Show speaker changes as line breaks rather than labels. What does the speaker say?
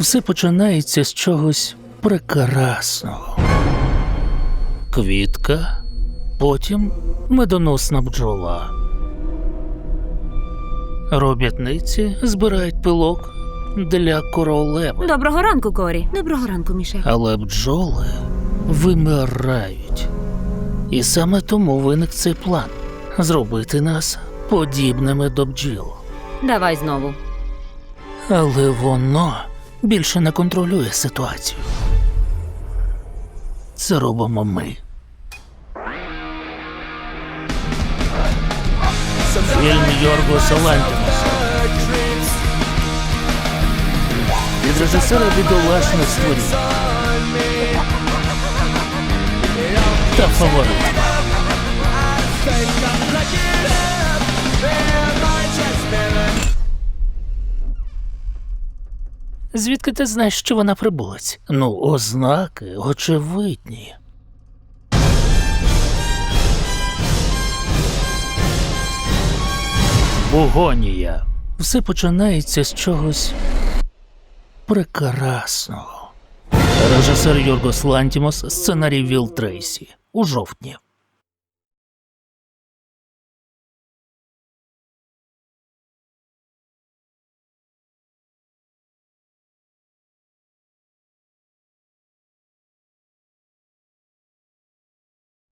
Все починається з чогось прекрасного. Квітка, потім медоносна бджола. Робітниці збирають пилок для королеви,
Доброго ранку, Корі. Доброго ранку, Мішель.
але бджоли вимирають. І саме тому виник цей план зробити нас подібними до бджіл.
Давай знову.
Але воно більше не контролює ситуацію. Це робимо ми. Фільм Йоргоса Лантімуса. Від режисера бідолашних створінь. Та фаворит. Звідки ти знаєш, що вона прибулець? Ну, ознаки очевидні. Погонія. Все починається з чогось прекрасного. Режисер Йоргос Лантімос, сценарій Віл Трейсі у жовтні.